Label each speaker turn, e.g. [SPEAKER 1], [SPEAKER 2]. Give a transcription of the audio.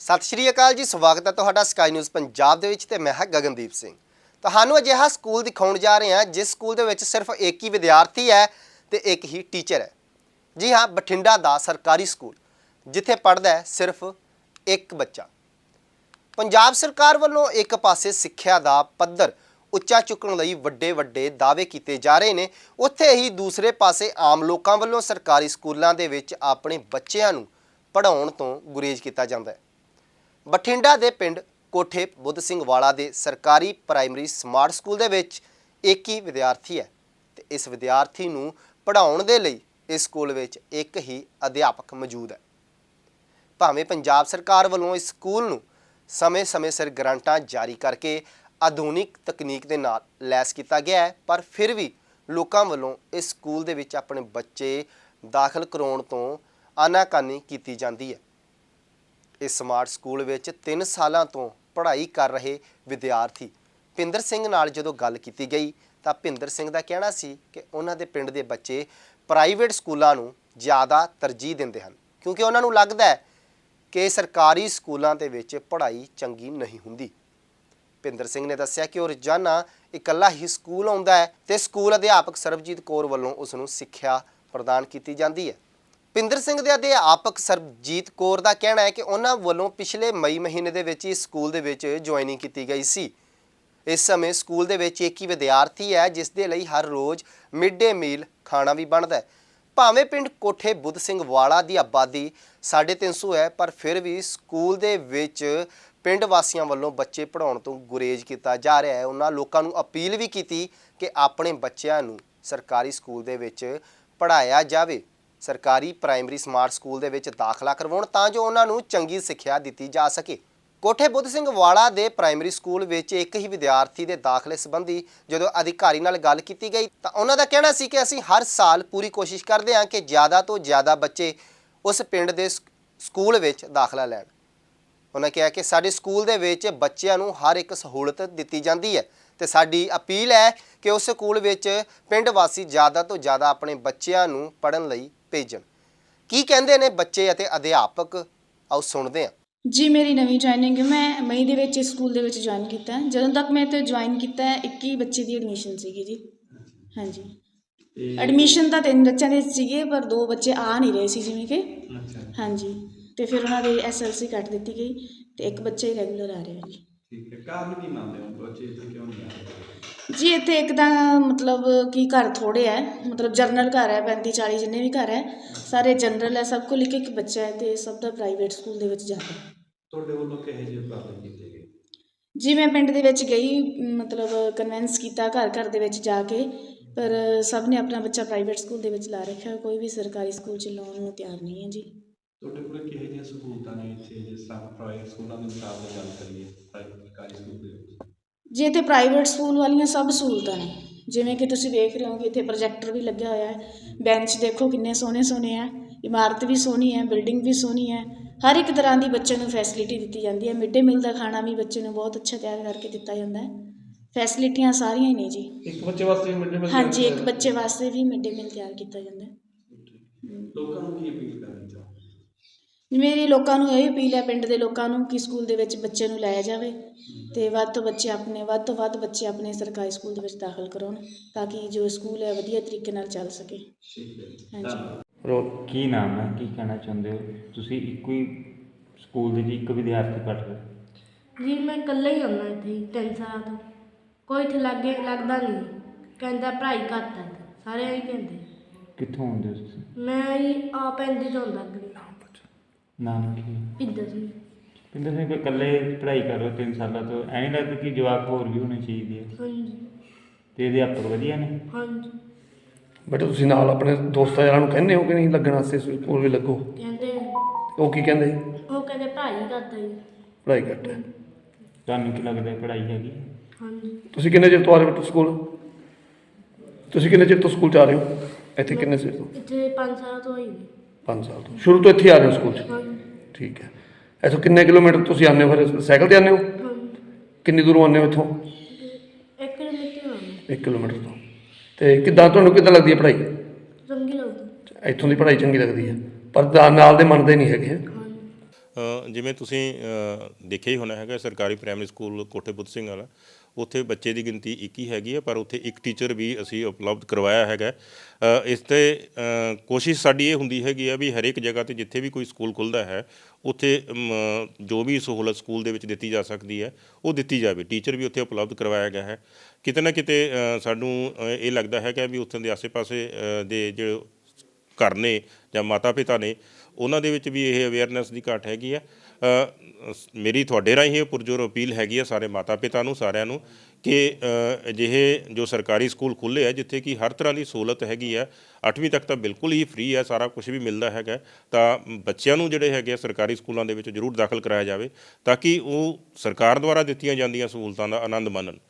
[SPEAKER 1] ਸਤਿ ਸ਼੍ਰੀ ਅਕਾਲ ਜੀ, ਸਵਾਗਤ ਹੈ ਤੁਹਾਡਾ ਸਕਾਈ ਨਿਊਜ਼ ਪੰਜਾਬ ਦੇ ਵਿੱਚ ਤੇ ਮੈਂ ਹਾਂ ਗਗਨਦੀਪ ਸਿੰਘ। ਤੁਹਾਨੂੰ ਅਜਿਹਾ ਸਕੂਲ ਦਿਖਾਉਣ ਜਾ ਰਹੇ ਹਾਂ, ਜਿਸ ਸਕੂਲ ਦੇ ਵਿੱਚ ਸਿਰਫ ਇੱਕ ਹੀ ਵਿਦਿਆਰਥੀ ਹੈ ਤੇ ਇੱਕ ਹੀ ਟੀਚਰ ਹੈ। ਜੀ ਹਾਂ, ਬਠਿੰਡਾ ਦਾ ਸਰਕਾਰੀ ਸਕੂਲ, ਜਿੱਥੇ ਪੜ੍ਹਦਾ ਹੈ ਸਿਰਫ ਇੱਕ ਬੱਚਾ। ਪੰਜਾਬ ਸਰਕਾਰ ਵੱਲੋਂ ਇੱਕ ਪਾਸੇ ਸਿੱਖਿਆ ਦਾ ਪੱਧਰ ਉੱਚਾ ਚੁੱਕਣ ਲਈ ਵੱਡੇ ਵੱਡੇ ਦਾਅਵੇ ਕੀਤੇ ਜਾ ਰਹੇ ਨੇ, ਉੱਥੇ ਹੀ ਦੂਸਰੇ ਪਾਸੇ ਆਮ ਲੋਕਾਂ ਵੱਲੋਂ ਸਰਕਾਰੀ ਸਕੂਲਾਂ ਦੇ ਵਿੱਚ ਆਪਣੇ ਬੱਚਿਆਂ ਨੂੰ ਪੜ੍ਹਾਉਣ ਤੋਂ ਗੁਰੇਜ਼ ਕੀਤਾ ਜਾਂਦਾ ਹੈ। ਬਠਿੰਡਾ ਦੇ ਪਿੰਡ ਕੋਠੇ ਬੁੱਧ ਸਿੰਘ ਵਾਲਾ ਦੇ ਸਰਕਾਰੀ ਪ੍ਰਾਇਮਰੀ ਸਮਾਰਟ ਸਕੂਲ ਦੇ ਵਿੱਚ ਇੱਕ ਹੀ ਵਿਦਿਆਰਥੀ ਹੈ ਤੇ ਇਸ ਵਿਦਿਆਰਥੀ ਨੂੰ ਪੜ੍ਹਾਉਣ ਦੇ ਲਈ ਇਸ ਸਕੂਲ ਵਿੱਚ ਇੱਕ ਹੀ ਅਧਿਆਪਕ ਮੌਜੂਦ ਹੈ। ਭਾਵੇਂ ਪੰਜਾਬ ਸਰਕਾਰ ਵੱਲੋਂ ਇਸ ਸਕੂਲ ਨੂੰ ਸਮੇਂ-ਸਮੇਂ ਸਿਰ ਗ੍ਰਾਂਟਾਂ ਜਾਰੀ ਕਰਕੇ ਆਧੁਨਿਕ ਤਕਨੀਕ ਦੇ ਨਾਲ ਲੈਸ ਕੀਤਾ ਗਿਆ ਹੈ, ਪਰ ਫਿਰ ਵੀ ਲੋਕਾਂ ਵੱਲੋਂ ਇਸ ਸਕੂਲ ਦੇ ਵਿੱਚ ਆਪਣੇ ਬੱਚੇ ਦਾਖਲ ਕਰਾਉਣ ਤੋਂ ਆਨਾਕਾਨੀ ਕੀਤੀ ਜਾਂਦੀ ਹੈ। ਇਸ ਸਮਾਰਟ ਸਕੂਲ ਵਿੱਚ 3 ਸਾਲਾਂ ਤੋਂ ਪੜ੍ਹਾਈ ਕਰ ਰਹੇ ਵਿਦਿਆਰਥੀ। ਪਿੰਦਰ ਸਿੰਘ ਨਾਲ ਜਦੋਂ ਗੱਲ ਕੀਤੀ ਗਈ ਤਾਂ ਪਿੰਦਰ ਸਿੰਘ ਦਾ ਕਹਿਣਾ ਸੀ ਕਿ ਉਹਨਾਂ ਦੇ ਪਿੰਡ ਦੇ ਬੱਚੇ ਪ੍ਰਾਈਵੇਟ ਸਕੂਲਾਂ ਨੂੰ ਜ਼ਿਆਦਾ ਤਰਜੀਹ ਦਿੰਦੇ ਹਨ, ਕਿਉਂਕਿ ਉਹਨਾਂ ਨੂੰ ਲੱਗਦਾ ਹੈ ਕਿ ਸਰਕਾਰੀ ਸਕੂਲਾਂ ਦੇ ਵਿੱਚ ਪੜ੍ਹਾਈ ਚੰਗੀ ਨਹੀਂ ਹੁੰਦੀ। ਪਿੰਦਰ ਸਿੰਘ ਨੇ ਦੱਸਿਆ ਕਿ ਉਹ ਰੋਜ਼ਾਨਾ ਇਕੱਲਾ ਹੀ ਸਕੂਲ ਆਉਂਦਾ ਹੈ ਤੇ ਸਕੂਲ ਅਧਿਆਪਕ ਸਰਬਜੀਤ ਕੌਰ ਵੱਲੋਂ ਉਸ ਨੂੰ ਸਿੱਖਿਆ ਪ੍ਰਦਾਨ ਕੀਤੀ ਜਾਂਦੀ ਹੈ। ਪਿੰਦਰ ਸਿੰਘ ਦੇ ਅਧਿਆਪਕ ਸਰਬਜੀਤ ਕੌਰ ਦਾ ਕਹਿਣਾ ਹੈ ਕਿ ਉਹਨਾਂ ਵੱਲੋਂ ਪਿਛਲੇ ਮਈ ਮਹੀਨੇ ਦੇ ਵਿੱਚ ਹੀ ਸਕੂਲ ਦੇ ਵਿੱਚ ਜੁਆਇਨਿੰਗ ਕੀਤੀ ਗਈ ਸੀ। ਇਸ ਸਮੇਂ ਸਕੂਲ ਦੇ ਵਿੱਚ ਇੱਕ ਹੀ ਵਿਦਿਆਰਥੀ ਹੈ, ਜਿਸ ਦੇ ਲਈ ਹਰ ਰੋਜ਼ ਮਿਡ ਡੇ ਮੀਲ ਖਾਣਾ ਵੀ ਬਣਦਾ ਹੈ। ਭਾਵੇਂ ਪਿੰਡ ਕੋਠੇ ਬੁੱਧ ਸਿੰਘ ਵਾਲਾ ਦੀ ਆਬਾਦੀ 350 ਹੈ, ਪਰ ਫਿਰ ਵੀ ਸਕੂਲ ਦੇ ਵਿੱਚ ਪਿੰਡ ਵਾਸੀਆਂ ਵੱਲੋਂ ਬੱਚੇ ਪੜਾਉਣ ਤੋਂ ਗੁਰੇਜ਼ ਕੀਤਾ ਜਾ ਰਿਹਾ ਹੈ। ਉਹਨਾਂ ਲੋਕਾਂ ਨੂੰ ਅਪੀਲ ਵੀ ਕੀਤੀ ਕਿ ਆਪਣੇ ਬੱਚਿਆਂ ਨੂੰ ਸਰਕਾਰੀ ਸਕੂਲ ਦੇ ਵਿੱਚ ਪੜਾਇਆ ਜਾਵੇ। ਸਰਕਾਰੀ ਪ੍ਰਾਇਮਰੀ ਸਮਾਰਟ ਸਕੂਲ ਦੇ ਵਿੱਚ ਦਾਖਲਾ ਕਰਵਾਉਣ ਤਾਂ ਜੋ ਉਹਨਾਂ ਨੂੰ ਚੰਗੀ ਸਿੱਖਿਆ ਦਿੱਤੀ ਜਾ ਸਕੇ। ਕੋਠੇ ਬੁੱਧ ਸਿੰਘ ਵਾਲਾ ਦੇ ਪ੍ਰਾਇਮਰੀ ਸਕੂਲ ਵਿੱਚ ਇੱਕ ਹੀ ਵਿਦਿਆਰਥੀ ਦੇ ਦਾਖਲੇ ਸੰਬੰਧੀ ਜਦੋਂ ਅਧਿਕਾਰੀ ਨਾਲ ਗੱਲ ਕੀਤੀ ਗਈ ਤਾਂ ਉਹਨਾਂ ਦਾ ਕਹਿਣਾ ਸੀ ਕਿ ਅਸੀਂ ਹਰ ਸਾਲ ਪੂਰੀ ਕੋਸ਼ਿਸ਼ ਕਰਦੇ ਹਾਂ ਕਿ ਜ਼ਿਆਦਾ ਤੋਂ ਜ਼ਿਆਦਾ ਬੱਚੇ ਉਸ ਪਿੰਡ ਦੇ ਸਕੂਲ ਵਿੱਚ ਦਾਖਲਾ ਲੈਣ। ਉਹਨਾਂ ਕਿਹਾ ਕਿ ਸਾਡੇ ਸਕੂਲ ਦੇ ਵਿੱਚ ਬੱਚਿਆਂ ਨੂੰ ਹਰ ਇੱਕ ਸਹੂਲਤ ਦਿੱਤੀ ਜਾਂਦੀ ਹੈ ਤੇ ਸਾਡੀ ਅਪੀਲ ਹੈ ਕਿ ਉਸ ਸਕੂਲ ਵਿੱਚ ਪਿੰਡ ਵਾਸੀ ਜ਼ਿਆਦਾ ਤੋਂ ਜ਼ਿਆਦਾ ਆਪਣੇ ਬੱਚਿਆਂ ਨੂੰ ਪੜ੍ਹਨ ਲਈ ਭੇਜਣ। ਕੀ ਕਹਿੰਦੇ ਨੇ ਬੱਚੇ ਅਤੇ ਅਧਿਆਪਕ? ਆਓ ਸੁਣਦੇ ਹਾਂ।
[SPEAKER 2] ਜੀ ਮੇਰੀ ਨਵੀਂ ਜੁਆਇਨਿੰਗ ਹੈ। ਮੈਂ ਮਈ ਦੇ ਵਿੱਚ ਇਸ ਸਕੂਲ ਦੇ ਵਿੱਚ ਜੁਆਇਨ ਕੀਤਾ ਹੈ। ਜਦੋਂ ਤੱਕ ਮੈਂ ਇੱਥੇ ਜੁਆਇਨ ਕੀਤਾ ਹੈ 21 ਬੱਚੇ ਦੀ ਐਡਮਿਸ਼ਨ ਸੀਗੀ ਜੀ। ਹਾਂਜੀ। ਐਡਮਿਸ਼ਨ ਤਾਂ ਤਿੰਨ ਬੱਚਿਆਂ ਦੇ ਸੀਗੇ ਪਰ ਦੋ ਬੱਚੇ ਆ ਨਹੀਂ ਰਹੇ ਸੀ ਜਿਵੇਂ ਕਿ।
[SPEAKER 3] ਅੱਛਾ।
[SPEAKER 2] ਹਾਂਜੀ। ਤੇ ਫਿਰ ਉਹਨਾਂ ਦੀ ਐਸਐਲਸੀ ਕੱਟ ਦਿੱਤੀ ਗਈ ਤੇ ਇੱਕ ਬੱਚਾ ਹੀ ਰੈਗੂਲਰ ਆ ਰਿਹਾ ਜੀ।
[SPEAKER 3] ਠੀਕ ਹੈ ਕਾਰਨ ਕੀ ਮੰਨਦੇ ਹੋ ਬੱਚੇ ਇੱਥੇ ਕਿਉਂ ਨਹੀਂ ਆ ਰਹੇ
[SPEAKER 2] ਜੀ ਇੱਥੇ ਇੱਕ ਤਾਂ ਮਤਲਬ ਕਿ ਘਰ ਥੋੜੇ ਹੈ ਮਤਲਬ ਜਨਰਲ ਘਰ ਹੈ 35 40 ਜਿੰਨੇ ਵੀ ਘਰ ਹੈ ਸਾਰੇ ਜਨਰਲ ਹੈ ਸਭ ਕੋਲ ਇੱਕ ਇੱਕ ਬੱਚਾ ਹੈ ਤੇ ਸਭ ਦਾ ਪ੍ਰਾਈਵੇਟ ਸਕੂਲ ਦੇ ਵਿੱਚ ਜਾਂਦਾ ਹੈ
[SPEAKER 3] ਤੁਹਾਡੇ ਵੱਲੋਂ ਕਿਹੋ ਜਿਹੇ ਉਪਰਾਲੇ ਕੀਤੇ ਗਏ
[SPEAKER 2] ਜੀ ਮੈਂ ਪਿੰਡ ਦੇ ਵਿੱਚ ਗਈ ਮਤਲਬ ਕਨਵਿੰਸ ਕੀਤਾ ਘਰ ਘਰ ਦੇ ਵਿੱਚ ਜਾ ਕੇ ਪਰ ਸਭ ਨੇ ਆਪਣਾ ਬੱਚਾ ਪ੍ਰਾਈਵੇਟ ਸਕੂਲ ਦੇ ਵਿੱਚ ਲਾ ਰੱਖਿਆ ਕੋਈ ਵੀ ਸਰਕਾਰੀ ਸਕੂਲ 'ਚ ਲਾਉਣ ਨੂੰ ਤਿਆਰ ਨਹੀਂ ਹੈ ਜੀ
[SPEAKER 3] ਤੁਹਾਡੇ ਕੋਲ ਕਿਹੋ ਜਿਹੀਆਂ ਸਹੂਲਤਾਂ ਨੇ ਇੱਥੇ ਜਿਸ ਤਰ੍ਹਾਂ ਪ੍ਰਾਈਵੇਟ ਸਕੂਲਾਂ ਦੇ ਮੁਕਾਬਲੇ ਗੱਲ ਕਰੀਏ ਪ੍ਰਾਈਵੇਟ ਸਰਕਾਰੀ ਸਕੂਲ ਦੇ ਵਿੱਚ
[SPEAKER 2] ਜੀ ਇੱਥੇ ਪ੍ਰਾਈਵੇਟ ਸਕੂਲ ਵਾਲੀਆਂ ਸਭ ਸਹੂਲਤਾਂ ਨੇ ਜਿਵੇਂ ਕਿ ਤੁਸੀਂ ਵੇਖ ਰਹੇ ਹੋ ਕਿ ਇੱਥੇ ਪ੍ਰੋਜੈਕਟਰ ਵੀ ਲੱਗਿਆ ਹੋਇਆ ਹੈ ਬੈਂਚ ਦੇਖੋ ਕਿੰਨੇ ਸੋਹਣੇ ਸੋਹਣੇ ਆ ਇਮਾਰਤ ਵੀ ਸੋਹਣੀ ਹੈ ਬਿਲਡਿੰਗ ਵੀ ਸੋਹਣੀ ਹੈ ਹਰ ਇੱਕ ਤਰ੍ਹਾਂ ਦੀ ਬੱਚੇ ਨੂੰ ਫੈਸਿਲਿਟੀ ਦਿੱਤੀ ਜਾਂਦੀ ਹੈ ਮਿਡ ਡੇ ਮੀਲ ਦਾ ਖਾਣਾ ਵੀ ਬੱਚੇ ਨੂੰ ਬਹੁਤ ਅੱਛਾ ਤਿਆਰ ਕਰਕੇ ਦਿੱਤਾ ਜਾਂਦਾ ਹੈ ਫੈਸਿਲਿਟੀਆਂ ਸਾਰੀਆਂ ਹੀ ਨੇ ਜੀ।
[SPEAKER 3] ਇੱਕ ਬੱਚੇ ਵਾਸਤੇ ਮਿਡ ਡੇ
[SPEAKER 2] ਹਾਂਜੀ ਇੱਕ ਬੱਚੇ ਵਾਸਤੇ ਵੀ ਮਿਡ ਡੇ ਮੀਲ ਤਿਆਰ ਕੀਤਾ ਜਾਂਦਾ ਹੈ।
[SPEAKER 3] ਲੋਕਾਂ ਨੂੰ ਕੀ ਅਪੀਲ ਕਰਨੀ ਚਾਹੋ
[SPEAKER 2] ਮੇਰੀ ਲੋਕਾਂ ਨੂੰ ਇਹ ਅਪੀਲ ਹੈ ਪਿੰਡ ਦੇ ਲੋਕਾਂ ਨੂੰ ਕਿ ਸਕੂਲ ਦੇ ਵਿੱਚ ਬੱਚੇ ਨੂੰ ਲਾਇਆ ਜਾਵੇ ਤੇ ਵੱਧ ਤੋਂ ਬੱਚੇ ਆਪਣੇ ਵੱਧ ਤੋਂ ਵੱਧ ਬੱਚੇ ਆਪਣੇ ਸਰਕਾਰੀ ਸਕੂਲ ਦੇ ਵਿੱਚ ਦਾਖਲ ਕਰਾਉਣ ਤਾਂ ਕਿ ਜੋ ਸਕੂਲ ਹੈ ਵਧੀਆ ਤਰੀਕੇ ਨਾਲ ਚੱਲ ਸਕੇ।
[SPEAKER 3] ਠੀਕ ਹੈ ਜੀ।
[SPEAKER 2] ਹਾਂਜੀ।
[SPEAKER 4] ਰੋ ਕੀ ਨਾਮ ਹੈ? ਕੀ ਕਹਿਣਾ ਚਾਹੁੰਦੇ ਹੋ? ਤੁਸੀਂ ਇੱਕੋ ਹੀ ਸਕੂਲ ਦੇ ਜੀ ਇੱਕ ਵਿਦਿਆਰਥੀ ਪੜ੍ਹ ਰਹੇ ਹੋ।
[SPEAKER 5] ਜੀ ਮੈਂ ਇਕੱਲਾ ਹੀ ਆਉਣਾ ਇੱਥੇ ਹੀ, ਤਿੰਨ ਸਾਲਾਂ ਤੋਂ। ਕੋਈ ਇੱਥੇ ਲਾਗੇ ਲੱਗਦਾ ਨਹੀਂ। ਕਹਿੰਦਾ ਪੜ੍ਹਾਈ ਘੱਟ ਹੈ ਸਾਰੇ ਇਹੀ ਕਹਿੰਦੇ।
[SPEAKER 4] ਕਿੱਥੋਂ ਆਉਂਦੇ ਹੋ ਤੁਸੀਂ?
[SPEAKER 5] ਮੈਂ ਹੀ ਆਪ ਇੰਦੇ ਤੋਂ ਅੱਗੇ।
[SPEAKER 4] ਨਾਮ ਕੀ ਹੈ
[SPEAKER 5] ਪਿੱਦਰ ਸਿੰਘ
[SPEAKER 4] ਪਿੰਦਰ ਸਿੰਘ ਕੋਈ ਇਕੱਲੇ ਪੜ੍ਹਾਈ ਕਰ ਰਹੇ ਹੋ ਤਿੰਨ ਸਾਲਾਂ ਤੋਂ? ਐਂ ਨਹੀਂ ਲੱਗਦਾ ਕਿ ਜਵਾਬ ਹੋਰ ਵੀ ਹੋਣੇ ਚਾਹੀਦੇ ਆ?
[SPEAKER 5] ਹਾਂਜੀ।
[SPEAKER 4] ਤੇ ਅਧਿਆਪਕ ਵਧੀਆ ਨੇ?
[SPEAKER 5] ਹਾਂਜੀ।
[SPEAKER 6] ਬੇਟਾ ਤੁਸੀਂ ਨਾਲ ਆਪਣੇ ਦੋਸਤਾਂ ਯਾਰਾਂ ਨੂੰ ਕਹਿੰਦੇ ਹੋ ਕਿ ਨਹੀਂ ਲੱਗਣ ਵਾਸਤੇ ਸਕੂਲ? ਵੀ ਲੱਗੋ।
[SPEAKER 5] ਕਹਿੰਦੇ
[SPEAKER 6] ਉਹ ਕੀ ਕਹਿੰਦੇ
[SPEAKER 5] ਉਹ ਕਹਿੰਦੇ ਪੜ੍ਹਾਈ ਹੈ ਜੀ।
[SPEAKER 6] ਪੜ੍ਹਾਈ ਘੱਟ ਹੈ
[SPEAKER 4] ਤੁਹਾਨੂੰ ਕੀ ਲੱਗਦਾ ਪੜ੍ਹਾਈ ਹੈਗੀ? ਹੈ?
[SPEAKER 5] ਹਾਂਜੀ।
[SPEAKER 6] ਤੁਸੀਂ ਕਿੰਨੇ ਚਿਰ ਤੋਂ ਆ ਰਹੇ ਹੋ ਸਕੂਲ? ਤੁਸੀਂ ਕਿੰਨੇ ਚਿਰ ਤੋਂ ਸਕੂਲ ਚ ਆ ਰਹੇ ਹੋ? ਇੱਥੇ ਕਿੰਨੇ ਚਿਰ ਤੋਂ?
[SPEAKER 5] ਇੱਥੇ 5 ਸਾਲ ਤੋਂ ਜੀ
[SPEAKER 6] 5 ਸਾਲ ਤੋਂ। ਸ਼ੁਰੂ ਤੋਂ ਇੱਥੇ ਹੀ ਆ ਰਹੇ ਹੋ ਸਕੂਲ ਚ?
[SPEAKER 5] ਹਾਂਜੀ।
[SPEAKER 6] ਠੀਕ ਹੈ। ਇੱਥੋਂ ਕਿੰਨੇ ਕਿਲੋਮੀਟਰ ਤੁਸੀਂ ਆਉਂਦੇ ਹੋ ਫਿਰ? ਸਾਈਕਲ ਤੇ ਆਉਂਦੇ ਹੋ? ਕਿੰਨੀ ਦੂਰੋਂ ਆਉਂਦੇ ਹੋ ਇੱਥੋਂ?
[SPEAKER 5] ਇੱਕ ਕਿਲੋਮੀਟਰ ਹੋਣਾ
[SPEAKER 6] 1 ਕਿਲੋਮੀਟਰ ਤੋਂ। ਤੇ ਕਿੱਦਾਂ ਤੁਹਾਨੂੰ ਕਿੱਦਾਂ ਲੱਗਦੀ ਹੈ ਪੜ੍ਹਾਈ?
[SPEAKER 5] ਚੰਗੀ ਲੱਗਦੀ
[SPEAKER 6] ਇੱਥੋਂ ਦੀ ਪੜ੍ਹਾਈ ਚੰਗੀ ਲੱਗਦੀ ਹੈ। ਪਰ ਨਾਲ ਦੇ ਮੰਨਦੇ ਨਹੀਂ ਹੈਗੇ।
[SPEAKER 7] ਜਿਵੇਂ ਤੁਸੀਂ ਦੇਖਿਆ ਹੀ ਹੋਣਾ ਹੈਗਾ ਸਰਕਾਰੀ ਪ੍ਰਾਇਮਰੀ ਸਕੂਲ ਕੋਠੇ ਬੁੱਧ ਸਿੰਘ ਵਾਲਾ। ਉੱਥੇ ਬੱਚੇ ਦੀ ਗਿਣਤੀ 21 ਹੈਗੀ ਹੈ, ਪਰ ਉੱਥੇ ਇੱਕ ਟੀਚਰ ਵੀ ਅਸੀਂ ਉਪਲਬਧ ਕਰਵਾਇਆ ਹੈਗਾ ਇਸ ਤੇ ਕੋਸ਼ਿਸ਼ ਸਾਡੀ ਇਹ ਹੁੰਦੀ ਹੈਗੀ ਆ ਵੀ ਹਰੇਕ ਜਗ੍ਹਾ ਤੇ ਜਿੱਥੇ ਵੀ ਕੋਈ ਸਕੂਲ ਖੁੱਲਦਾ ਹੈ, ਉੱਥੇ ਜੋ ਵੀ ਸਹੂਲਤ ਸਕੂਲ ਦੇ ਵਿੱਚ ਦਿੱਤੀ ਜਾ ਸਕਦੀ ਹੈ, ਉਹ ਦਿੱਤੀ ਜਾਵੇ। ਟੀਚਰ ਵੀ ਉੱਥੇ ਉਪਲਬਧ ਕਰਵਾਇਆ ਗਿਆ ਹੈ। ਕਿਤੇ ਨਾ ਕਿਤੇ ਸਾਨੂੰ ਇਹ ਲੱਗਦਾ ਹੈ ਕਿ ਵੀ ਉੱਥੇ ਦੇ ਆਸੇ-ਪਾਸੇ ਦੇ ਜਿਹੜੇ ਘਰ ਨੇ ਜਾਂ ਮਾਤਾ ਪਿਤਾ ਨੇ ਉਹਨਾਂ ਦੇ ਵਿੱਚ ਵੀ ਇਹ ਅਵੇਅਰਨੈਸ ਦੀ ਘਾਟ ਹੈਗੀ ਆ। ਮੇਰੀ ਤੁਹਾਡੇ ਰਾਹੀਂ ਇਹ ਪੁਰਜੋਰ ਅਪੀਲ ਹੈਗੀ ਆ ਸਾਰੇ ਮਾਤਾ ਪਿਤਾ ਨੂੰ, ਸਾਰਿਆਂ ਨੂੰ ਕਿ ਅਜਿਹੇ ਜੋ ਸਰਕਾਰੀ ਸਕੂਲ ਖੁੱਲ੍ਹੇ ਆ, ਜਿੱਥੇ ਕਿ ਹਰ ਤਰ੍ਹਾਂ ਦੀ ਸਹੂਲਤ ਹੈਗੀ ਆ 8ਵੀਂ ਤੱਕ ਤਾਂ ਬਿਲਕੁਲ ਹੀ ਫ੍ਰੀ ਹੈ ਸਾਰਾ ਕੁਝ ਵੀ ਮਿਲਦਾ ਹੈਗਾ। ਤਾਂ ਬੱਚਿਆਂ ਨੂੰ ਜਿਹੜੇ ਹੈਗੇ ਆ ਸਰਕਾਰੀ ਸਕੂਲਾਂ ਦੇ ਵਿੱਚ ਜ਼ਰੂਰ ਦਾਖਲ ਕਰਾਇਆ ਜਾਵੇ, ਤਾਂ ਕਿ ਉਹ ਸਰਕਾਰ ਦੁਆਰਾ ਦਿੱਤੀਆਂ ਜਾਂਦੀਆਂ ਸਹੂਲਤਾਂ ਦਾ ਆਨੰਦ ਮਾਣਨ।